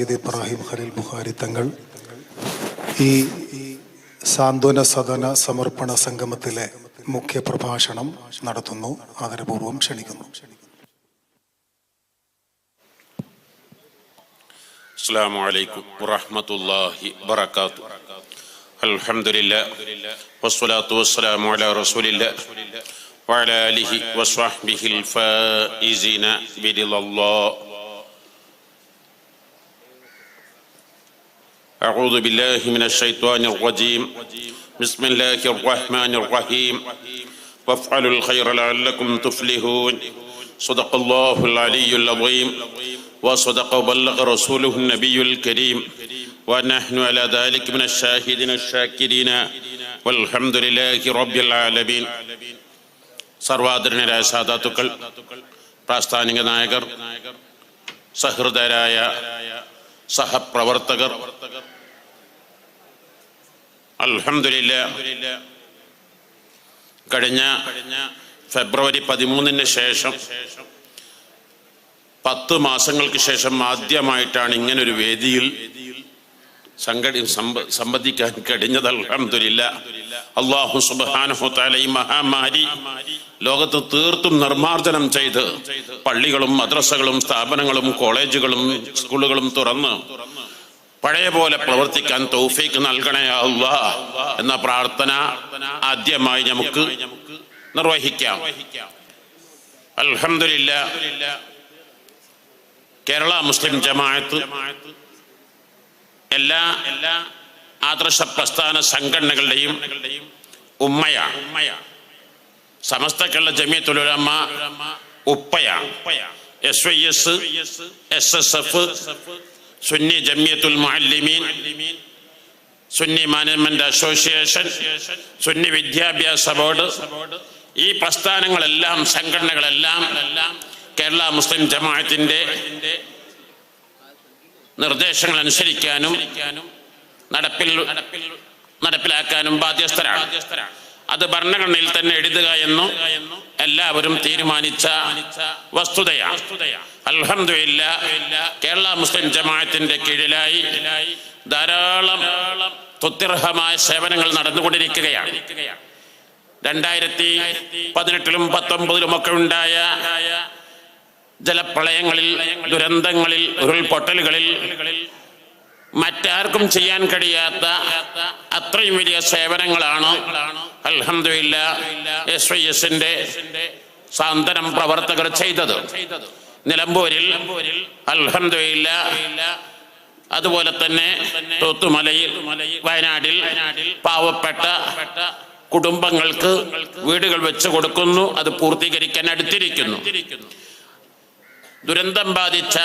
ഇത് ഇബ്രാഹിം ഖലീൽ ബുഖാരി തങ്ങൾ ഈ സാന്ത്വന സദന സമർപ്പണ സംഗമത്തിലെ മുഖ്യ പ്രഭാഷണം നടത്തുന്നു ആദരപൂർവ്വം ക്ഷണിക്കുന്നു السلام عليكم ورحمة الله وبركاته الحمد لله والصلاة والسلام على رسول الله وعلى آله وصحبه الفائزين برضا الله أعوذ بالله من الشيطان الرجيم بسم الله الرحمن الرحيم وافعلوا الخير لعلكم تفلحون صدق الله العلي العظيم وصدق وبلغ رسوله النبي الكريم ونحن على ذلك من الشاهدين الشاكرين والحمد لله رب العالمين സർവാദരണരായ സാധാത്തുക്കൾ പ്രാസ്ഥാനിക നായകർ സഹൃദയരായ സഹപ്രവർത്തകർ അൽഹംദുലില്ല. കഴിഞ്ഞ ഫെബ്രുവരി പതിമൂന്നിന് ശേഷം പത്ത് മാസങ്ങൾക്ക് ശേഷം ആദ്യമായിട്ടാണ് ഇങ്ങനൊരു വേദിയിൽ സംഘടി സംബന്ധിക്കാൻ കഴിഞ്ഞത്. അൽഹംദുലില്ല. അള്ളാഹു സുബാനഹുത്താല ഈ മഹാമാരി ലോകത്ത് തീർത്തും നിർമ്മാർജനം ചെയ്ത് പള്ളികളും മദ്രസകളും സ്ഥാപനങ്ങളും കോളേജുകളും സ്കൂളുകളും തുറന്ന് പഴയ പോലെ പ്രവർത്തിക്കാൻ തൗഫീക്ക് നൽകണേ അല്ല എന്ന പ്രാർത്ഥന ആദ്യമായി നമുക്ക് നിർവഹിക്കാം. അൽഹമില്ല കേരള മുസ്ലിം ജമാഅത്ത് എല്ലാ എല്ലാ ആദർശ പ്രസ്ഥാന സംഘടനകളുടെയും ഉമ്മയാണ് Samastha Kerala Jamiyyathul Ulama ഉപ്പയാണ് S Y S S S F Sunni Jamiyathul Muallimeen. Sunni management association Sunni വിദ്യാഭ്യാസ ബോർഡ്. ഈ പ്രസ്ഥാനങ്ങളെല്ലാം സംഘടനകളെല്ലാം കേരള മുസ്ലിം ജമാഅത്തിന്റെ നിർദ്ദേശങ്ങൾ അനുസരിക്കാനും നടപ്പിൽ നടപ്പിലാക്കാനും ബാധ്യസ്ഥരാണ്. അത് ഭരണഘടനയിൽ തന്നെ എഴുതുക എന്നു എല്ലാവരും തീരുമാനിച്ച വസ്തുതയാണ്. അൽഹംദുലില്ല കേരള മുസ്ലിം ജമാഅത്തിന്റെ കീഴിലായി ധാരാളം തുത്യർഹമായ സേവനങ്ങൾ നടന്നുകൊണ്ടിരിക്കുകയാണ്. രണ്ടായിരത്തി പതിനെട്ടിലും പത്തൊമ്പതിലും ഒക്കെ ഉണ്ടായ ജലപ്രളയങ്ങളിൽ ദുരന്തങ്ങളിൽ ഉരുൾപൊട്ടലുകളിൽ മറ്റാർക്കും ചെയ്യാൻ കഴിയാത്ത അത്രയും വലിയ സേവനങ്ങളാണ് അലഹമില്ല എസ് വൈ എസിന്റെ സാന്ത്വനം പ്രവർത്തകർ ചെയ്തത്. നിലമ്പൂരിൽ അൽഹംദുലില്ല. അതുപോലെ തന്നെ തോത്തുമലയിൽ വയനാട്ടിൽ പാവപ്പെട്ട കുടുംബങ്ങൾക്ക് വീടുകൾ വെച്ച് കൊടുക്കുന്നു. അത് പൂർത്തീകരിക്കാൻ അടുത്തിരിക്കുന്നു. ദുരന്തം ബാധിച്ച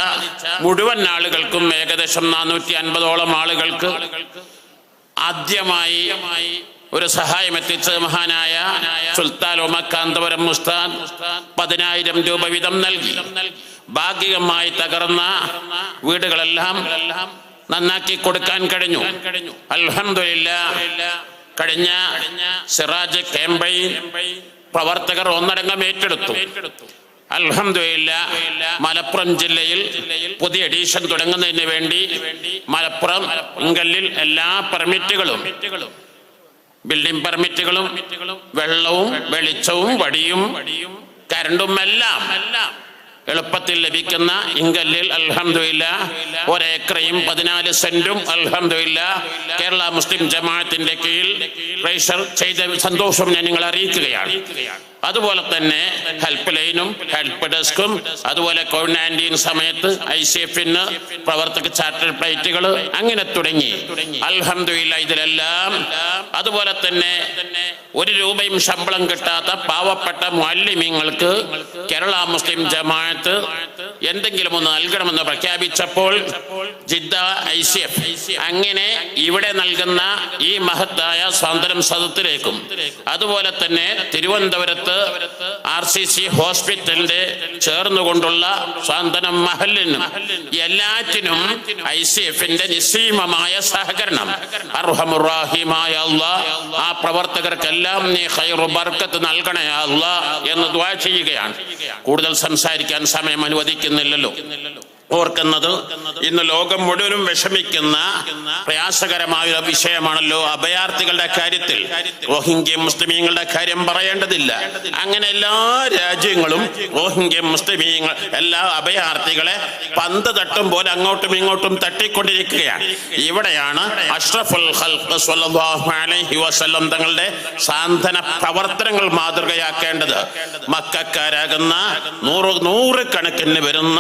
മുഴുവൻ ആളുകൾക്കും ഏകദേശം നാനൂറ്റി അൻപതോളം ആളുകൾക്ക് ആദ്യമായി ഒരു സഹായം എത്തിച്ച് മഹാനായ സുൽത്താൻ ഉമക്കാന്തപുരം മുസ്താൻ പതിനായിരം രൂപ വീതം നൽകി. ഭാഗികമായി തകർന്ന വീടുകളെല്ലാം നന്നാക്കി കൊടുക്കാൻ കഴിഞ്ഞു. അൽഹംദുലില്ല കഴിഞ്ഞ സിറാജ് കേമ്പൈ പ്രവർത്തകർ ഒന്നടങ്കം ഏറ്റെടുത്തു. അൽഹംദുലില്ല മലപ്പുറം ജില്ലയിൽ പുതിയ എഡീഷൻ തുടങ്ങുന്നതിന് വേണ്ടി മലപ്പുറം ഇങ്കല്ലിൽ എല്ലാ പെർമിറ്റുകളും ബിൽഡിംഗ് പെർമിറ്റുകളും വെള്ളവും വെളിച്ചവും വടിയും കരണ്ടും എല്ലാം എളുപ്പത്തിൽ ലഭിക്കുന്ന ഇങ്കല്ലിൽ അൽഹമില്ല ഒരേക്കറയും പതിനാല് സെന്റും അൽഹമില്ല കേരള മുസ്ലിം ജമാഅത്തിന്റെ കീഴിൽ ചെയ്ത സന്തോഷം ഞാൻ നിങ്ങളെ അറിയിക്കുകയാണ്. അതുപോലെ തന്നെ ഹെൽപ്പ് ലൈനും ഹെൽപ്പ് ഡെസ്കും അതുപോലെ കോവിഡ് നയന്റീൻ സമയത്ത് ഐ സി എഫിന് പ്രവർത്തക ചാർട്ടർ ഫ്ലൈറ്റുകൾ അങ്ങനെ തുടങ്ങി. അൽഹമില്ല ഇതിലെല്ലാം. അതുപോലെ തന്നെ ഒരു രൂപയും ശമ്പളം കിട്ടാത്ത പാവപ്പെട്ട മാലിന്യങ്ങൾക്ക് കേരള മുസ്ലിം ജമാഅത്ത് എന്തെങ്കിലും ഒന്ന് നൽകണമെന്ന് പ്രഖ്യാപിച്ചപ്പോൾ ജിദ്ദ ഐ സി എഫ് അങ്ങനെ ഇവിടെ നൽകുന്ന ഈ മഹത്തായ സ്വാതന്ത്ര്യം സദത്തിലേക്കും അതുപോലെ തന്നെ തിരുവനന്തപുരത്ത് ആർ സി സി ഹോസ്പിറ്റലിന്റെ ചേർന്നുകൊണ്ടുള്ള സ്വാതന്ത്ര്യം മഹലിനും എല്ലാറ്റിനും ഐ സി എഫിന്റെ നിസ്സീമമായ സഹകരണം. അർഹമുറാഹിമായ ആ പ്രവർത്തകർക്കെല്ലാം നീ ഹൈറു ബർക്കത്ത് നൽകണേ എന്ന് ദ്വാ ചെയ്യുകയാണ്. കൂടുതൽ സംസാരിക്കാൻ സമയം അനുവദിക്കുന്നില്ലല്ലോ ഓർക്കുന്നത് ഇന്ന് ലോകം മുഴുവനും വിഷമിക്കുന്ന പ്രയാസകരമായ ഒരു വിഷയമാണല്ലോ അഭയാർത്ഥികളുടെ കാര്യത്തിൽ. റോഹിംഗ്യ മുസ്ലിമീങ്ങളുടെ കാര്യം പറയേണ്ടതില്ല. അങ്ങനെ എല്ലാ രാജ്യങ്ങളും റോഹിംഗ്യ മുസ്ലിമീങ്ങൾ എല്ലാ അഭയാർത്ഥികളെ പന്ത് തട്ടും പോലെ അങ്ങോട്ടും ഇങ്ങോട്ടും തട്ടിക്കൊണ്ടിരിക്കുകയാണ്. ഇവിടെയാണ് അഷ്റഫുൽ ഖൽഖ് സ്വല്ലല്ലാഹു അലൈഹി വസല്ലം തങ്ങളുടെ സാന്ത്വന പ്രവർത്തനങ്ങൾ മാതൃകയാക്കേണ്ടത്. മക്കാരാകുന്ന നൂറ് കണക്കിന് വരുന്ന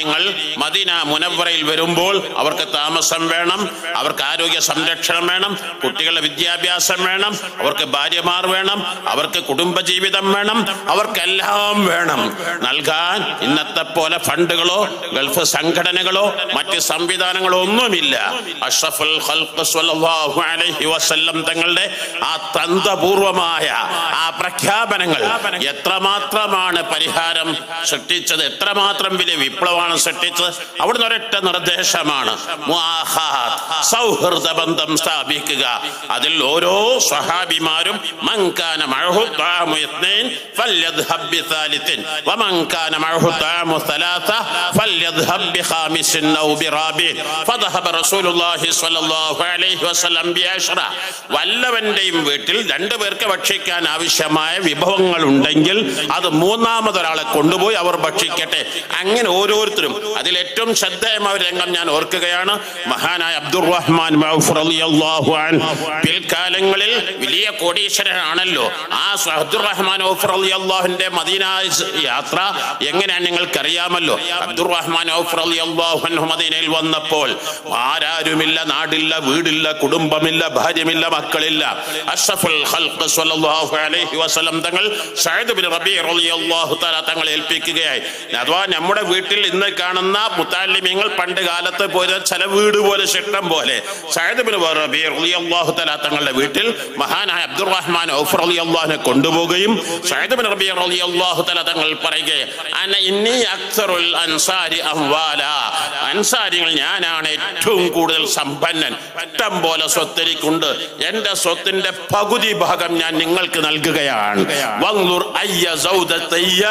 മുഹാജിരീങ്ങൾ മദീന മുനവറയിൽ വരുമ്പോൾ അവർക്ക് താമസം വേണം അവർക്ക് ആരോഗ്യ സംരക്ഷണം വേണം കുട്ടികളുടെ വിദ്യാഭ്യാസം വേണം അവർക്ക് ഭാര്യമാർ വേണം അവർക്ക് കുടുംബജീവിതം വേണം അവർക്കെല്ലാം വേണം. നൽകാൻ ഇന്നത്തെ പോലെ ഫണ്ടുകളോ ഗൾഫ് സംഘടനകളോ മറ്റ് സംവിധാനങ്ങളോ ഒന്നുമില്ല. അഷ്റഫുൽ അലൈഹി വസല്ലം തങ്ങളുടെ ആ തന്ത്രപൂർവമായ ആ പ്രഖ്യാപനങ്ങൾ എത്രമാത്രമാണ് പരിഹാരം സൃഷ്ടിച്ചത് എത്രമാത്രം വലിയ വിപ്ലവമാണ് സൃഷ്ടിച്ചത് അവിടുന്ന് ഒരൊറ്റ നിർദ്ദേശമാണ്. സൗഹൃദ ബന്ധം സ്ഥാപിക്കുക. അതിൽ ഓരോ ബിഅശ്റ വല്ലവന്റെയും വീട്ടിൽ രണ്ടുപേർക്ക് ഭക്ഷിക്കാൻ ആവശ്യമായ വിഭവങ്ങൾ ഉണ്ടെങ്കിൽ അത് മൂന്നാമതൊരാളെ കൊണ്ടുപോയി അവർ ഭക്ഷിക്കട്ടെ. അങ്ങനെ ഓരോരുത്തരും. അതിൽ ഏറ്റവും ശ്രദ്ധേയമായ രംഗം ഞാൻ ഓർക്കുകയാണ്. മഹാനായ അബ്ദുറഹ്മാൻ റഹ്മാൻ പിൽക്കാലങ്ങളിൽ വലിയ കോടീശ്വരനാണല്ലോ. ആ അബ്ദുർ റഹ്മാൻ റളിയല്ലാഹുവിന്റെ മദീന യാത്ര എങ്ങനെയാണ് നിങ്ങൾക്ക് അറിയാമല്ലോ അബ്ദുറഹ്മാൻ ഔഫ് റളിയല്ലാഹു അള്ളാഹു മദീനയിൽ വന്നപ്പോൾ ആരാരുമില്ല നാടില്ല വീടില്ല കുടുംബമില്ല ഭാര്യമില്ല മക്കളില്ല. അഷ്റഫുൽ അലൈഹി വസല്ലം തങ്ങൾ റബീ റളിയല്ലാഹു തആല തങ്ങളെ ഏൽപ്പിക്കുകയായി. അഥവാ നമ്മുടെ വീട്ടിൽ ഇന്ന് കാണുന്ന മുത്താലിമ്യങ്ങൾ പണ്ട് കാലത്ത് പോയ ചില വീട് പോലെ ശിഷ്ടം പോലെ. റബീ തങ്ങളുടെ വീട്ടിൽ മഹാനായ അബ്ദുറഹ്മാൻ ഔഫ് റളിയല്ലാഹുവിനെ കൊണ്ടുപോവുകയും സഅദ് കൊണ്ടുപോകുകയും സൈദബിൻ റളിയല്ലാഹു തആല തങ്ങൾ തല അംവാല അൻസാരികൾ ഞാനാണ് ഏറ്റവും കൂടുതൽ സമ്പന്നൻ. ഇഷ്ടം പോലെ സ്വത്ത് എനിക്കുണ്ട് എന്റെ സ്വത്തിന്റെ പകുതി ഭാഗം ഞാൻ നിങ്ങൾക്ക് നൽകുകയാണ്. വന്നൂർ അയ്യ സൗദത്തയ്യ.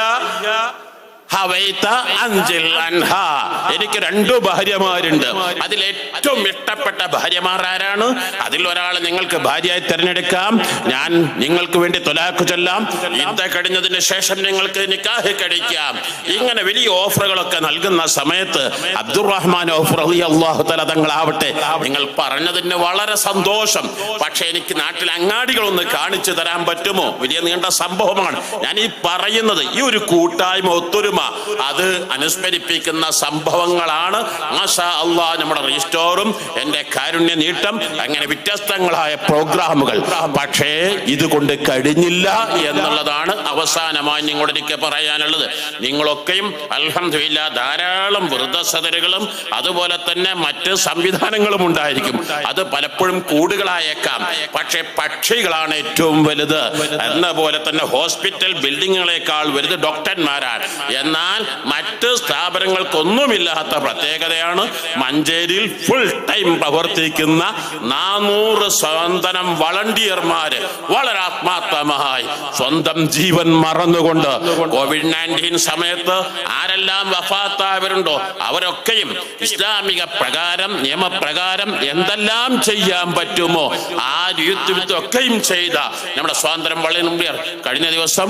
എനിക്ക് രണ്ടു ഭാര്യമാരുണ്ട്. അതിൽ ഏറ്റവും ഇഷ്ടപ്പെട്ട ഭാര്യമാർ ആരാണ്? അതിൽ ഒരാളെ നിങ്ങൾക്ക് ഭാര്യയായി തിരഞ്ഞെടുക്കാം. ഞാൻ നിങ്ങൾക്ക് വേണ്ടി തൊലാക്ക് ചൊല്ലാം. ഇന്ത കഴിഞ്ഞതിന് ശേഷം നിങ്ങൾക്ക് നിക്കാഹ് കഴിക്കാം. ഇങ്ങനെ വലിയ ഓഫറുകളൊക്കെ നൽകുന്ന സമയത്ത് അബ്ദുറഹ്മാൻ ഓഫർ അള്ളാഹു തല തങ്ങളാവട്ടെ നിങ്ങൾ പറഞ്ഞതിന് വളരെ സന്തോഷം. പക്ഷെ എനിക്ക് നാട്ടിൽ അങ്ങാടികളൊന്ന് കാണിച്ചു തരാൻ പറ്റുമോ? വലിയ നീണ്ട സംഭവമാണ്. ഞാൻ ഈ പറയുന്നത് ഈ ഒരു കൂട്ടായ്മ ഒത്തൊരുമ അത് അനുസ്മരിപ്പിക്കുന്ന സംഭവങ്ങളാണ്. മാഷാ അള്ളാഹ് നമ്മുടെ റീസ്റ്റോറും എന്റെ കാരുണ്യ നീട്ടം അങ്ങനെ വ്യത്യസ്തങ്ങളായ പ്രോഗ്രാമുകൾ. പക്ഷേ ഇതുകൊണ്ട് കഴിഞ്ഞില്ല എന്നുള്ളതാണ് അവസാനമായി നിങ്ങളുടെ എനിക്ക് പറയാനുള്ളത്. നിങ്ങളൊക്കെയും അലഹമില്ല ധാരാളം വൃദ്ധസദരുകളും അതുപോലെ തന്നെ മറ്റ് സംവിധാനങ്ങളും ഉണ്ടായിരിക്കും. അത് പലപ്പോഴും കൂടുകളായേക്കാം. പക്ഷെ പക്ഷികളാണ് ഏറ്റവും വലുത്. എന്ന പോലെ തന്നെ ഹോസ്പിറ്റൽ ബിൽഡിങ്ങുകളെക്കാൾ വലുത് ഡോക്ടർമാരാണ്. എന്നാൽ മറ്റ് സ്ഥാപനങ്ങൾക്കൊന്നുമില്ലാത്ത പ്രത്യേകതയാണ് മഞ്ചേരിയിൽ ഫുൾ ടൈം പ്രവർത്തിക്കുന്ന നാനൂറ് സ്വന്തനം വളണ്ടിയർമാര് വളരെ ആത്മാർത്ഥമായി സ്വന്തം ജീവൻ മറന്നുകൊണ്ട് കോവിഡ് നയന്റീൻ സമയത്ത് ആരെല്ലാം വഫാത്തായവരുണ്ടോ അവരൊക്കെയും ഇസ്ലാമിക പ്രകാരം നിയമപ്രകാരം എന്തെല്ലാം ചെയ്യാൻ പറ്റുമോ ആ രീതിയൊക്കെയും ചെയ്ത നമ്മുടെ സ്വാതന്ത്ര്യം വളരെ കഴിഞ്ഞ ദിവസം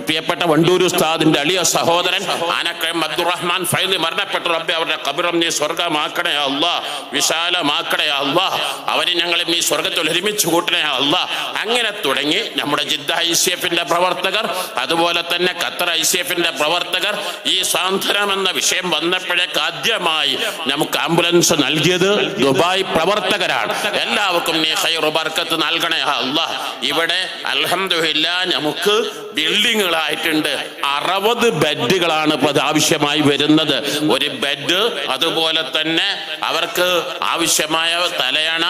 പ്രിയപ്പെട്ട വണ്ടൂർ ഉസ്താദിന്റെ അളിയ സഹോദരൻ ആനക്കയം അബ്ദുറഹ്മാൻ ഫൈലി മരണപ്പെട്ട. റബ്ബെ അവരുടെ കബിറം നീ സ്വർഗമാക്കണേ അല്ല. വിശാലമാക്കണേ അല്ല. അവരെ ഞങ്ങളെ ഈ സ്വർഗത്തിൽ ഒരുമിച്ച് കൂട്ടണേ അല്ല. അങ്ങനെ തുടങ്ങി നമ്മുടെ ജിദ്ദ ഐ സി എഫിന്റെ പ്രവർത്തകർ അതുപോലെ തന്നെ ഖത്തർ ഐ സി എഫിന്റെ പ്രവർത്തകർ ഈ സാന്ത്വനം എന്ന വിഷയം വന്നപ്പോഴേക്ക് ആദ്യമായി നമുക്ക് ആംബുലൻസ് നൽകിയത് ദുബായ് പ്രവർത്തകരാണ്. എല്ലാവർക്കും നീ ഹൈറു ബർക്കത്ത് നൽകണേ അല്ല. ഇവിടെ അലഹമില്ല നമുക്ക് ബിൽഡിങ്ങുകളായിട്ടുണ്ട്. അറുപത് ബെഡുകളാണ് അത് ആവശ്യമായി വരുന്നത്. ഒരു ബെഡ് അതുപോലെ തന്നെ അവർക്ക് ആവശ്യമായ തലയണ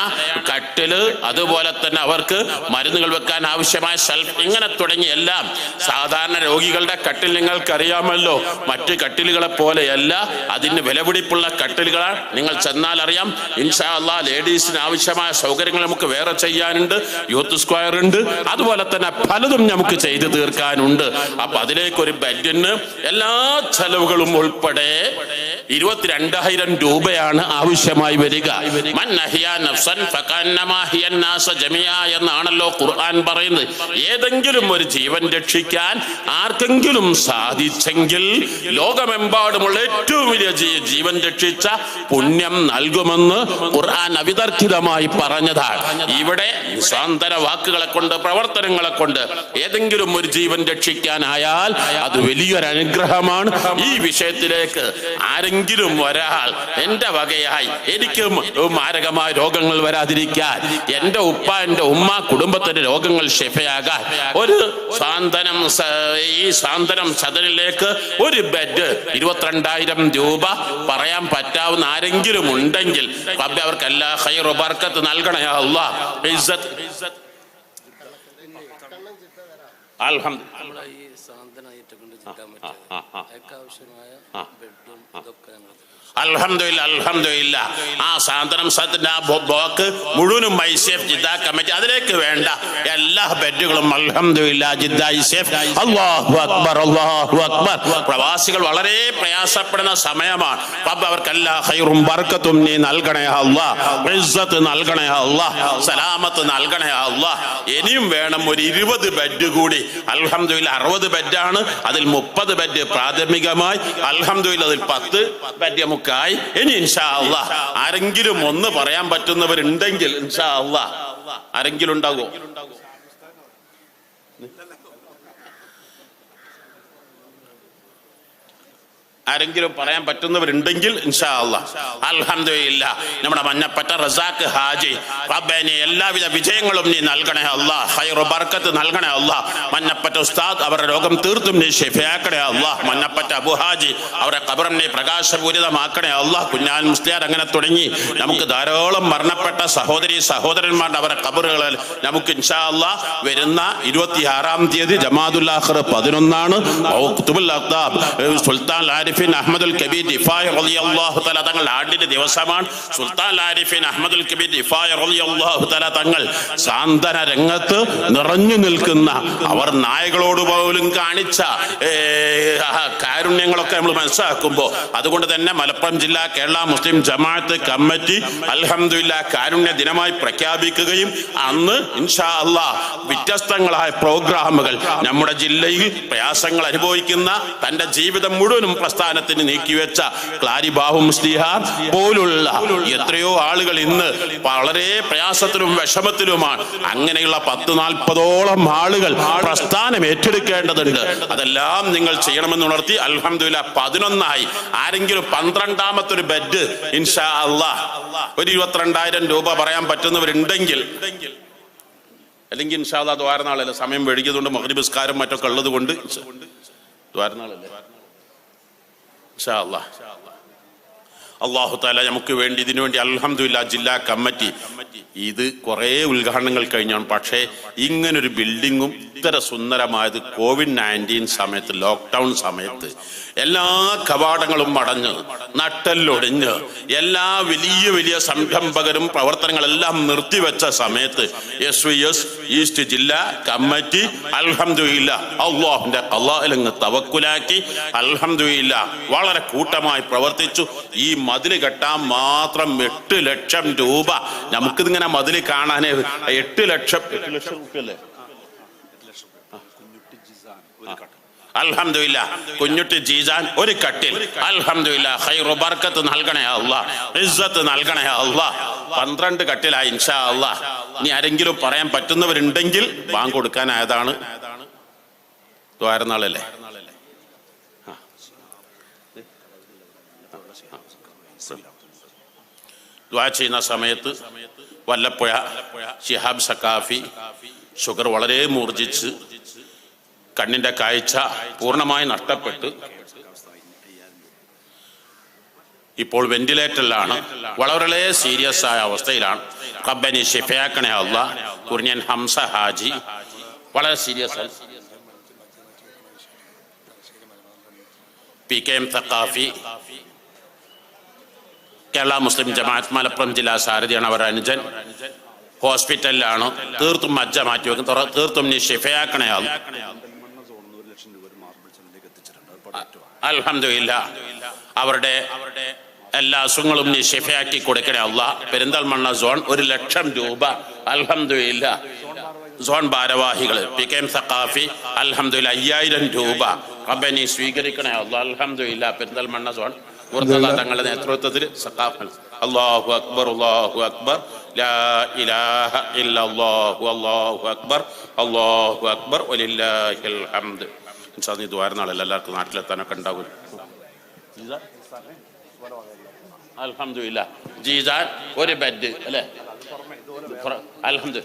കട്ടിൽ അതുപോലെ തന്നെ അവർക്ക് മരുന്നുകൾ വെക്കാൻ ആവശ്യമായ ഷെൽഫ് ഇങ്ങനെ തുടങ്ങി എല്ലാം സാധാരണ രോഗികളുടെ കട്ടിൽ നിങ്ങൾക്ക് അറിയാമല്ലോ മറ്റു കട്ടിലുകളെ പോലെയല്ല. അതിന് വിലപിടിപ്പുള്ള കട്ടിലുകളാണ് നിങ്ങൾ ചെന്നാൽ അറിയാം. ഇൻഷാ അല്ലാ ലേഡീസിന് ആവശ്യമായ സൗകര്യങ്ങൾ നമുക്ക് വേറെ ചെയ്യാനുണ്ട്. യൂത്ത് സ്ക്വയർ ഉണ്ട്. അതുപോലെ തന്നെ പലതും നമുക്ക് ചെയ്തു തീർക്കാം തീർക്കാനുണ്ട്. അപ്പൊ അതിലേക്ക് ഒരു ബെഡിന് എല്ലാ ചെലവുകളും ഉൾപ്പെടെ ഇരുപത്തിരണ്ടായിരം രൂപയാണ് ആവശ്യമായി വരിക. എന്നാണല്ലോ ഖുർആൻ പറയുന്നത്. ഏതെങ്കിലും ഒരു ജീവൻ രക്ഷിക്കാൻ ആർക്കെങ്കിലും സാധിച്ചെങ്കിൽ ലോകമെമ്പാടുമുള്ള ഏറ്റവും വലിയ ജീവൻ രക്ഷിച്ച പുണ്യം നൽകുമെന്ന് ഖുർആൻ അവിതർക്കിതമായി പറഞ്ഞതാണ്. ഇവിടെ സാന്തര വാക്കുകളെ കൊണ്ട് പ്രവർത്തനങ്ങളെ കൊണ്ട് ഏതെങ്കിലും ഒരു ജീവൻ രക്ഷിക്കാനായാൽ അത് വലിയൊരു അനുഗ്രഹമാണ് ഈ വിഷയത്തിലേക്ക് ആരെങ്കിലും ഒരാൾ എന്റെ വകയായി എനിക്ക് മാരകമായ രോഗങ്ങൾ വരാതിരിക്കാൻ എന്റെ ഉപ്പ എന്റെ ഉമ്മ കുടുംബത്തിന്റെ രോഗങ്ങൾ ഷെഫയാകാൻ ഒരു സാന്ത്വനം ഈ സാന്ത്വനം സദനിലേക്ക് ഒരു ബെഡ് ഇരുപത്തിരണ്ടായിരം രൂപ പറയാൻ പറ്റാവുന്ന ആരെങ്കിലും ഉണ്ടെങ്കിൽ അവർക്ക് എല്ലാ ഹൈറു ബർക്കത്ത് നൽകണേ അല്ല ഇസ്സത്ത്. അൽഹംദുലില്ലാ ആ സാന്ത്വനം സത്തിന്റെ ആ ബ്ലോക്ക് മുഴുവനും ഐസേഫ് ജിദ്ദ കമ്മിറ്റി. അതിലേക്ക് വേണ്ട എല്ലാ ബെഡുകളും അക്ബർ അക്ബർ. പ്രവാസികൾ വളരെ പ്രയാസപ്പെടുന്ന സമയമാണ്. റബ്ബ് അവർക്ക് എല്ലാ ഹൈറും നീ നൽകണേ അല്ലാ ഇസ്സത്ത് നൽകണേ അല്ലാ സലാമത്ത് നൽകണേ അല്ലാ ഇനിയും വേണം ഒരു ഇരുപത് ബെഡ് കൂടി. അൽഹംദുലില്ലാ അറുപത് ബെഡാണ്. അതിൽ മുപ്പത് ബെഡ് പ്രാഥമികമായി. അലഹമില്ല അതിൽ പത്ത് ബെഡ് നമുക്കായി ഇനി ഇൻഷാ അള്ളാ ആരെങ്കിലും ഒന്ന് പറയാൻ പറ്റുന്നവരുണ്ടെങ്കിൽ ഇൻഷാ അള്ളാ ആരെങ്കിലും ഉണ്ടാകുമോ? ആരെങ്കിലും പറയാൻ പറ്റുന്നവരുണ്ടെങ്കിൽ ഇൻഷാ നമ്മുടെ മഞ്ഞപ്പറ്റ റസാഖ് ഹാജി റബ്ബേനെ എല്ലാവിധ വിജയങ്ങളും നീ നൽകണേ അല്ലാ. ഹൈറു ബർക്കത്ത് നൽകണേ അല്ലാ. മഞ്ഞപ്പറ്റ ഉസ്താദ് അവരുടെ രോഗം തീർത്തും നീ ഷിഫയാക്കണേ അല്ലാ. മഞ്ഞപ്പറ്റ അബു ഹാജി അവരുടെ കബറം നീ പ്രകാശപൂരിതമാക്കണേ അല്ലാ. കുഞ്ഞാൻ മുസ്ലിയാർ അങ്ങനെ തുടങ്ങി. നമുക്ക് ധാരാളം മരണപ്പെട്ട സഹോദരി സഹോദരന്മാരുടെ അവരുടെ കബറുകളിൽ നമുക്ക് ഇൻഷാ അല്ലാ വരുന്ന ഇരുപത്തിയാറാം തീയതി ജമാദുല്ലാഹർ പതിനൊന്നാണ്. സുൽത്താൻ ആരിഫ് ആരിഫിൻ അഹമ്മദുൽ കബീർ ദിഫായ് റളിയല്ലാഹു തങ്ങൾ ആണ്ടിന്റെ ദിവസമാണ്. സുൽത്താൻ ആരിഫിൻ അഹമ്മദുൽ കബീർ ദിഫായ് റളിയല്ലാഹു തങ്ങൾ സാന്ത്വന രംഗത്ത് നിറഞ്ഞു നിൽക്കുന്ന അവർ നായകളോട് പോലും കാണിച്ച കാരുണ്യങ്ങളൊക്കെ നമ്മൾ മനസ്സിലാക്കുമ്പോൾ അതുകൊണ്ട് തന്നെ മലപ്പുറം ജില്ലാ കേരള മുസ്ലിം ജമാഅത്ത് കമ്മിറ്റി അലഹമില്ല കാരുണ്യ ദിനമായി പ്രഖ്യാപിക്കുകയും അന്ന് ഇൻഷാ അല്ലാ വ്യത്യസ്തങ്ങളായ പ്രോഗ്രാമുകൾ നമ്മുടെ ജില്ലയിൽ പ്രയാസങ്ങൾ അനുഭവിക്കുന്ന തന്റെ ജീവിതം മുഴുവനും പ്രസ്ഥാനത്തിന് നീക്കിവെച്ച ക്ലാരിബാഹു മുസ്ലിഹ പോലുള്ള എത്രയോ ആളുകൾ ഇന്ന് വളരെ പ്രയാസത്തിലും വിഷമത്തിലുമാണ്. അങ്ങനെയുള്ള പത്ത് നാൽപ്പതോളം ആളുകൾ പ്രസ്ഥാനം ഏറ്റെടുക്കേണ്ടതുണ്ട്. അതെല്ലാം നിങ്ങൾ ചെയ്യണമെന്ന് ഉണർത്തി അലഹമില്ല പതിനൊന്നായി. ആരെങ്കിലും പന്ത്രണ്ടാമത്തെ ഒരു ബെഡ് ഇൻഷാ അള്ളാ ഒരു ഇരുപത്തിരണ്ടായിരം രൂപ പറയാൻ പറ്റുന്നവരുണ്ടെങ്കിൽ അല്ലെങ്കിൽ ഇൻഷാ അള്ളാ ദ്വാരനാളല്ലേ സമയം വൈകിയതുകൊണ്ട് മഹരിബസ്കാരം മറ്റൊക്കെ ഉള്ളത് കൊണ്ട് ദ്വാരനാളല്ലേ അല്ലാ അള്ളാഹു താല നമുക്ക് വേണ്ടി ഇതിനു വേണ്ടി അൽഹംദുലില്ലാ ജില്ലാ കമ്മിറ്റി ഇത് കുറേ ഉദ്ഘാടനങ്ങൾ കഴിഞ്ഞാണ്. പക്ഷേ ഇങ്ങനൊരു ബിൽഡിങ്ങും ഇത്ര സുന്ദരമായത് കോവിഡ് നയന്റീൻ സമയത്ത് ലോക്ക്ഡൗൺ സമയത്ത് എല്ലാ കവാടങ്ങളും അടഞ്ഞ് നട്ടല്ലൊടിഞ്ഞ് എല്ലാ വലിയ വലിയ സംരംഭകരും പ്രവർത്തനങ്ങളെല്ലാം നിർത്തിവെച്ച സമയത്ത് എസ് വി എസ് ഈസ്റ്റ് ജില്ലാ കമ്മിറ്റി അൽഹംദുലില്ല അള്ളാഹുന്റെ അള്ളാഹിലങ്ങ് തവക്കുലാക്കി അൽഹംദുലില്ല വളരെ കൂട്ടമായി പ്രവർത്തിച്ചു. ഈ മതിൽ കെട്ടാൻ മാത്രം എട്ട് ലക്ഷം രൂപ. നമുക്കിതിങ്ങനെ മതിൽ കാണാനേ എട്ട് ലക്ഷം എട്ട് ലക്ഷം രൂപയല്ലേ അൽഹംദുലില്ലാ കുഞ്ഞുട്ടി ജീജാൻ ഒരു കട്ടിൽ. അൽഹംദുലില്ല ഖൈറു ബർക്കത്ത് നൽകണേ അല്ലാ ഇസ്സത്ത് നൽകണേ അല്ലാ. പന്ത്രണ്ട് കട്ടിലായി ഇൻഷാ അല്ലാ. ഇനി ആരെങ്കിലും പറയാൻ പറ്റുന്നവരുണ്ടെങ്കിൽ ബാങ്ക് കൊടുക്കാനായതാണ് ദ്വാരനാളല്ലേ ദ്വാ ചെയ്യുന്ന സമയത്ത് വല്ലപ്പുഴ ഷിഹാബ് സക്കാഫി ഷുഗർ വളരെ മൂർജിച്ച് കണ്ണിന്റെ കാഴ്ച പൂർണമായി നഷ്ടപ്പെട്ട് ഇപ്പോൾ വെന്റിലേറ്ററിലാണ്. വളരെ സീരിയസ് ആയ അവസ്ഥയിലാണ്. കബനി ഷിഫയാക്കണേ അല്ല കുറിഞ്ഞൻ ഹംസ ഹാജി. വളരെ സീരിയസ് ആണ്. P K M Thakafi. Kerala Muslim Jamaath Malappuram ജില്ലാ സാരഥിയാണ് അവർ അനുജൻ. ഹോസ്പിറ്റലിലാണ്. തീർത്തും മജ്ജ മാറ്റി വെക്കും തീർത്തും നീ ഷിഫയാക്കണേ അല്ല അൽഹംദുലില്ല. അവരുടെ എല്ലാ അസുഖങ്ങളും നീ ഷെഫയാക്കി കൊടുക്കണേ അല്ല പെരിന്തൽമണ്ണ സോൺ ഒരു ലക്ഷം രൂപ. അലഹമില്ല സോൺ ഭാരവാഹികൾ പി കെ എം സഖാഫി അലഹമില്ല അയ്യായിരം രൂപ. റബ്ബെ നീ സ്വീകരിക്കണേ അല്ല അലഹമില്ല പെരിന്തൽമണ്ണ സോൺ. മുർത്തല തങ്ങളുടെ നേതൃത്വത്തിൽ സഖാഫ് അല്ലാഹു അക്ബർ അള്ളാഹു അക്ബർ. ലാ ഇലാഹ ഇല്ലല്ലാഹു അല്ലാഹു അക്ബർ. അള്ളാഹു അക്ബർ. വലില്ലാഹിൽ ഹംദ്. ഇൻഷാ അല്ലാ, നീ ദ്വാരനാളല്ല എല്ലാവർക്കും നാട്ടിലെത്താനൊക്കെ ഉണ്ടാകും. അലഹമില്ല ജീസാൻ ഒരു ബെഡ് അല്ലേ? അൽഹംദു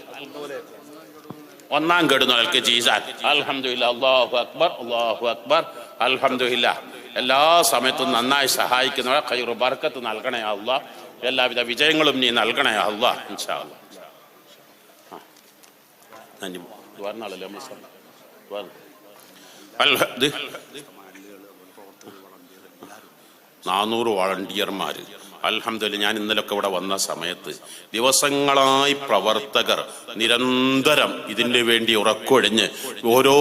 ഒന്നാം കെടുന്നവർക്ക് ജീസാൻ. അലഹമില്ല അള്ളാഹു അക്ബർ അള്ളാഹു അക്ബർ അലഹമില്ല എല്ലാ സമയത്തും നന്നായി സഹായിക്കുന്ന കൈറു ബർക്കത്ത് നൽകണേ അല്ല എല്ലാവിധ വിജയങ്ങളും നീ നൽകണേ അല്ല ഇൻഷാ അള്ളാ. ആ. ദ്വാരനാളല്ലേ നമ്മൾ സ- ദ്വാര- അൽഹ- ഇത് നാനൂറ് വളണ്ടിയർമാർ അലഹമില്ല ഞാൻ ഇന്നലൊക്കെ ഇവിടെ വന്ന സമയത്ത് ദിവസങ്ങളായി പ്രവർത്തകർ നിരന്തരം ഇതിനു വേണ്ടി ഉറക്കൊഴിഞ്ഞ് ഓരോ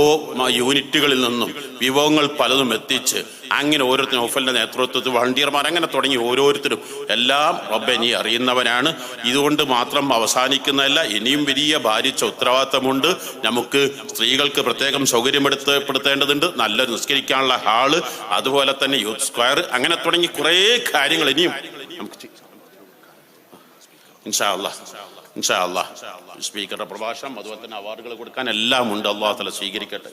യൂണിറ്റുകളിൽ നിന്നും വിഭവങ്ങൾ പലതും എത്തിച്ച് അങ്ങനെ ഓരോരുത്തരും ഔഫലിന്റെ നേതൃത്വത്തിൽ വളണ്ടിയർമാർ അങ്ങനെ തുടങ്ങി ഓരോരുത്തരും. എല്ലാം റബ്ബെ നീ അറിയുന്നവനാണ്. ഇതുകൊണ്ട് മാത്രം അവസാനിക്കുന്നതല്ല ഇനിയും വലിയ ഭാരിച്ച ഉത്തരവാദിത്തമുണ്ട്. നമുക്ക് സ്ത്രീകൾക്ക് പ്രത്യേകം സൗകര്യമെടുത്തപ്പെടുത്തേണ്ടതുണ്ട് നല്ല നിസ്കരിക്കാനുള്ള ഹാൾ അതുപോലെ തന്നെ യൂത്ത് സ്ക്വയർ അങ്ങനെ തുടങ്ങി കുറേ കാര്യങ്ങൾ ഇനിയും നമുക്ക് സ്പീക്കറുടെ പ്രഭാഷണം അതുപോലെ തന്നെ അവാർഡുകൾ കൊടുക്കാൻ എല്ലാം ഉണ്ട്. അള്ളാഹു തല സ്വീകരിക്കട്ടെ.